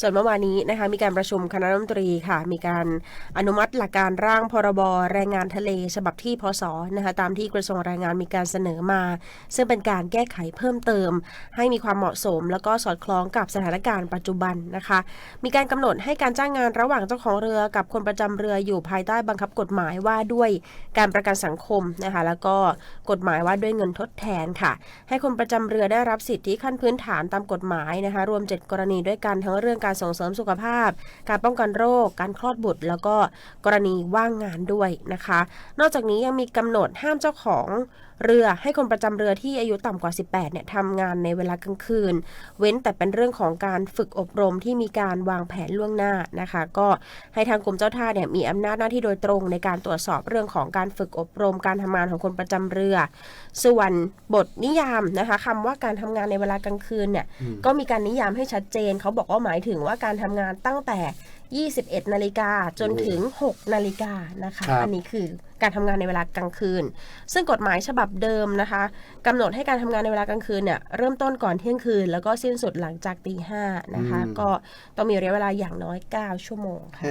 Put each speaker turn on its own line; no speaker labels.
ส่วนเมื่อวานนี้นะคะมีการประชุมคณะรัฐมนตรีค่ะ มีการอนุมัติหลักการร่างพรบแรงงานทะเลฉบับที่พศนะคะตามที่กระทรวงแรงงานมีการเสนอมา ซึ่งเป็นการแก้ไขเพิ่มเติม ให้มีความเหมาะสม แล้วก็สอดคล้องกับสถานการณ์ปัจจุบันนะคะ มีการกำหนดให้การจ้างงานระหว่างเจ้าของเรือกับคนประจำเรืออยู่ภายใต้บังคับกฎหมายว่าด้วยการประกันสังคมนะคะแล้วก็กฎหมายว่าด้วยเงินทดแทนค่ะ ให้คนประจำเรือได้รับสิทธิขั้นพื้นฐานตามกฎหมายนะคะรวม 7 กรณีด้วยกันทั้งเรื่องการส่งเสริมสุขภาพ การป้องกันโรค การคลอดบุตร แล้วก็กรณีว่างงานด้วยนะคะ นอกจากนี้ยังมีกำหนดห้ามเจ้าของเรือให้คนประจำเรือที่อายุต่ำกว่า 18 เนี่ยทำงานในเวลากลางคืน เว้นแต่เป็นเรื่องของการฝึกอบรมที่มีการวางแผนล่วงหน้านะคะ ก็ให้ทางกรมเจ้าท่าเนี่ยมีอำนาจหน้าที่โดยตรงในการตรวจสอบเรื่องของการฝึกอบรม การทำงานของคนประจำเรือ ส่วนบทนิยามนะคะคำว่าการทำงานในเวลากลางคืนเนี่ย
อืม
ก็มีการนิยามให้ชัดเจนเขาบอกว่าหมายถึงว่าการทำงานตั้งแต่ 21 นาฬิกาจนถึง 6 นาฬิกานะคะ
ครับ
อันนี้คือการทำงานในเวลากลางคืน ซึ่งกฎหมายฉบับเดิมนะคะกำหนดให้การทำงานในเวลากลางคืนเนี่ยเริ่มต้นก่อนเที่ยงคืน แล้วก็สิ้นสุดหลังจากตีห้านะคะ ก็ต้องมีระยะเวลาอย่างน้อย 9 ชั่วโมงค่ะ